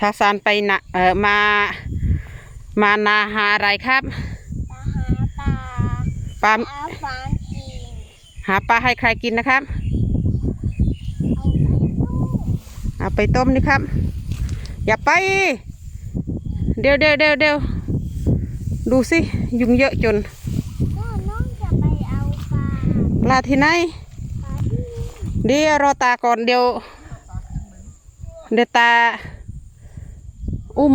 ทาซานไปนะเออมา มานาหาอะไรครับปลาหาปลาปลาเอาฟางกินหาปลาให้ใครกินนะครับ เอาไปตู้เอาไปต้มนี่ครับ อย่าไป เดี๋ยวเดี๋ยวเดี๋ยวเดี๋ยวดูสิ ยุงเยอะจนก็น้องจะไปเอาปลาปลาที่ไหนปลาที่นี่เดี๋ยวรอตาก่อนเดี๋ยวเดี๋ยวตา อุ้ม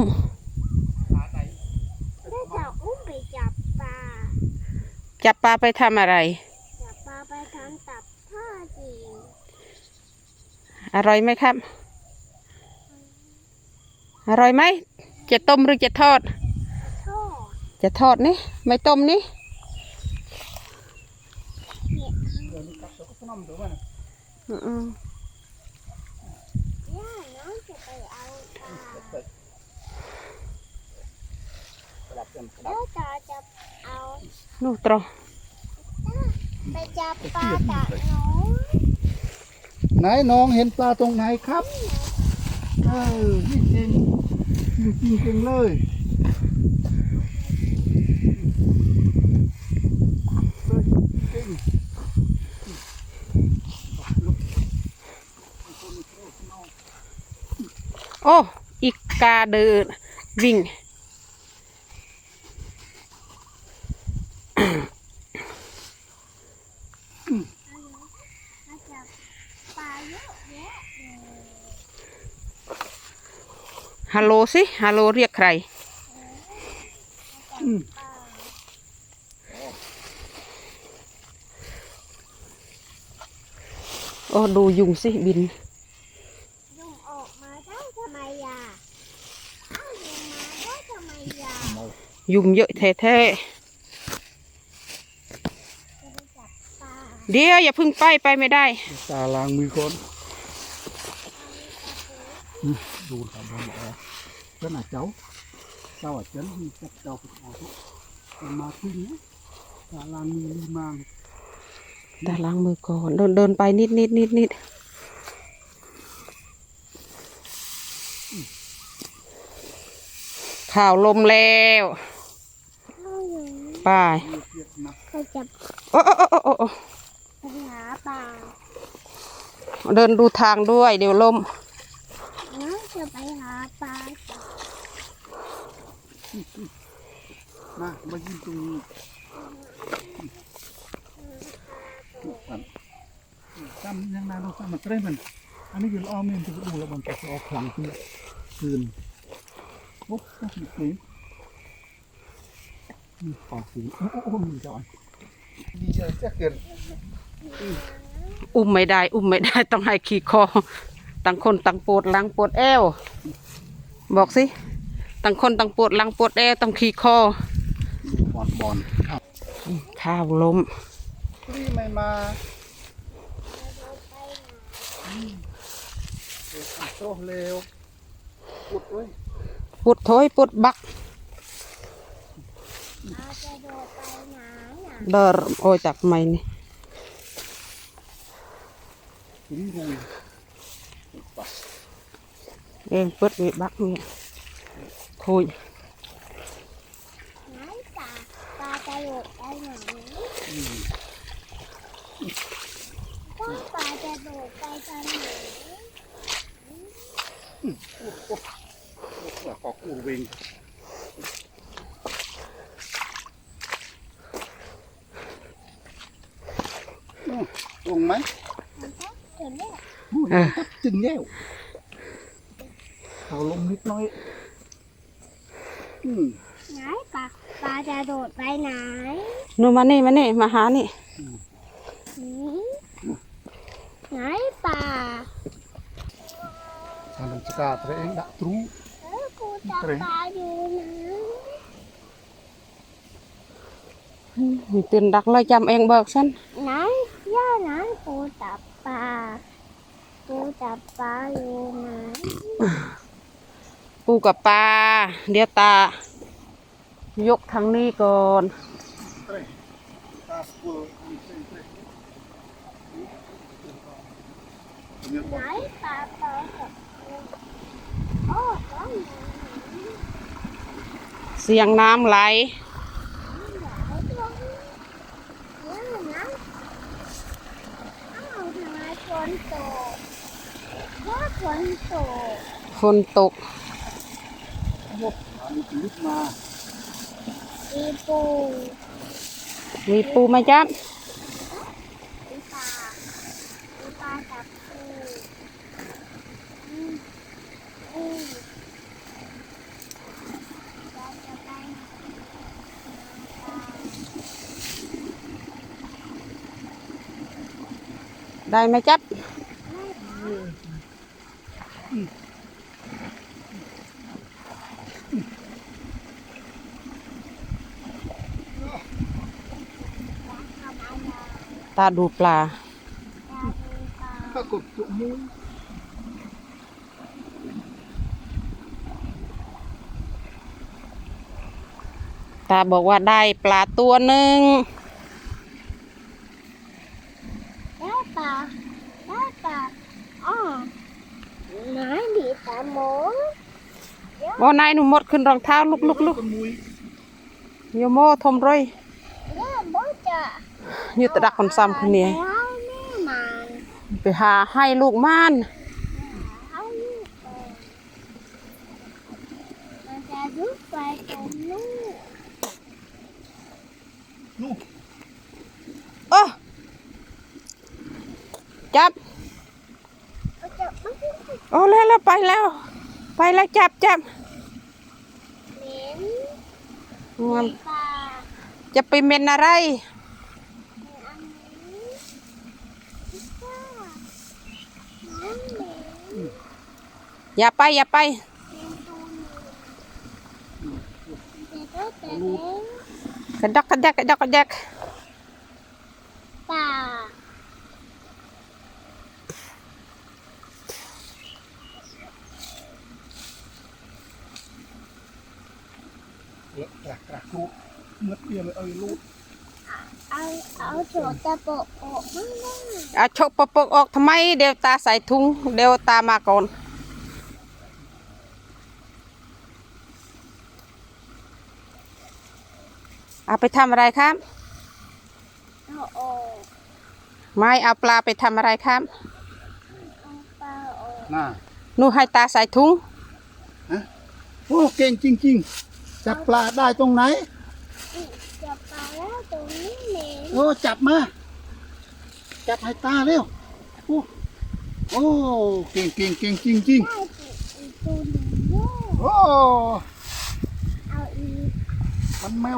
ได้จะอุ้มไปจับปลาจับปลาไปทำอะไร จับปลาไปทำตับท่าจริงอร่อยไหมครับ อร่อยไหม จะต้มหรือจะทอด ทอดจะทอดนี่ ไม่ต้มนี่เนี่ยอืม ย่าน้องจะไปเอาปลา แล้วตาจะเอาๆนู่นตรงไปจับปลาจากน้องไหนน้องเห็นปลาตรงไหนครับเออนี่จริงจริงจริงเลยเลยจริงโอ้อีกาเดินวิ่ง มาจับปลาเยอะแยะเลย ฮัลโหลสิฮัลโหลเรียกใครอืมปลาโอ้ดูยุงสิบิน ยุงออกมาได้ทำไมอะอ้าวยุงมาได้ทำไมอะยุงเยอะแท้จะไปจับปลาๆเดี๋ยวอย่าเพึ่งไปไปไม่ได้ ตาล้างมือก่อน ดูครับบอลออกเจ้าหน้าเจ้าเจ้าอะเจ้ามีจับเจ้าไปเอาทุกมาขึ้นนะตาลางีลีมังตาล้างมือก่อนเดินเดินไปนิดนิดนิดนิดข่าวลมแล้วเอายุงไปกนะไปจับโอ้โอ้โอ้โอ้โอ้ไปหาปลาเดินดูทางด้วยเดี๋ยวลม จะไปหาปลามา มายืนตรงนี้จำยังนานเราจำมันเตรมัน อันนี้ยืนอ้อมเมนจะดูแล้วมันจะออกคลังขึ้นคืนโอ้ก็มีคืนมีขอคืนโอ้โอ้โอ้มีจอยดีเจจะเกินอุ้มไม่ได้ อุ้มไม่ได้ ต้องให้ขี่คอ ต่างคนต่างปวดหลังปวดแอว บอกสิต่างคนต่างปวดหลังปวดแอวต้องขี่คอบอลบอลครับข้าวลมนี่ไม่มาเราไปไหนโตเร็วปุดเว้ยปวดถอยปวดบักปลาจะโดดไปไหนอะเดินโอ้ยจากไม่นี่ถึงรุยปะ เองเปิดเวบักนี่คุย เนี่ยเออจึงแล้วเขาลงนิดน้อยอืมไหนปลาปลาจะโดดไปไหนนู่นมานี่มานี่มาหานี่หืมไหนปลาทางราชการตัวเองดักตรูเออกูจับปลาอยู่นะมีตื่นดักเลยจำเองเบิกฉันไหนย่าไหนกูจับปลากูจับปลาอยู่นะ ปูกับปลาเดี๋ยวตายกทางนี้ก่อนเสียไหนปลาปลากับกูโอ้น้องเสียงน้ำไหลฝนตกฝนตก พวกหาลูกลึกมาอีปูมีปูไหมจ๊ะอีปลาอีปลาจับปูอืมอืมเราจะไปหาปลาได้ไหมจ๊ะ ทำอะไร ตาดูปลาปลาดูปลาปรากฏจุมูตาบอกว่าได้ปลาตัวหนึ่งได้ปลาได้ปลาอ๋อไหนดีตาหมูว่านายหนูหมดขึ้นรองเท้าลุกลุกลุกต้นมุยโยโมทมรอยเนี่ยบ่จะ ยืดตะดักคนซ้ำคนนี้ไปหาให้ลูกม่านเอาลูกไปมันลูกนู่นโอ้จับอาจะมันโอ้แล้วแล้วไปแล้ว ไปแล้วจับจับเม็นจะไปเมนอะไร ในอันนี้พิซซ่าน้องเหม็น อย่าไปอย่าไปเป็นตูนแต่ก็แต่เล็กกระดกกระแดกกระดกกระแดกปลาเละกระกระครูเมื่อเดียวเลยเอาลูกเอาเอาโฉดตะโปะออกมาได้เอาชกปะปกออกทำไมเดี๋ยวตาใส่ถุงเดี๋ยวตามาก่อน เอาไปทำอะไรครับ เอาออกไม่เอาปลาไปทำอะไรครับเอาปลาออกน่าหนูให้ตาใส่ถุงโอ้เก่งจริง ๆ จับปลาได้ตรงไหนจับปลาแล้วตรงนี้เหม็นโอ้จับมา จับให้ตาเร็วโอ้โอ้เก่งเก่งเก่งจริงได้อีกตัวหนึ่งด้วยๆโอ้เอาอีก มันไม่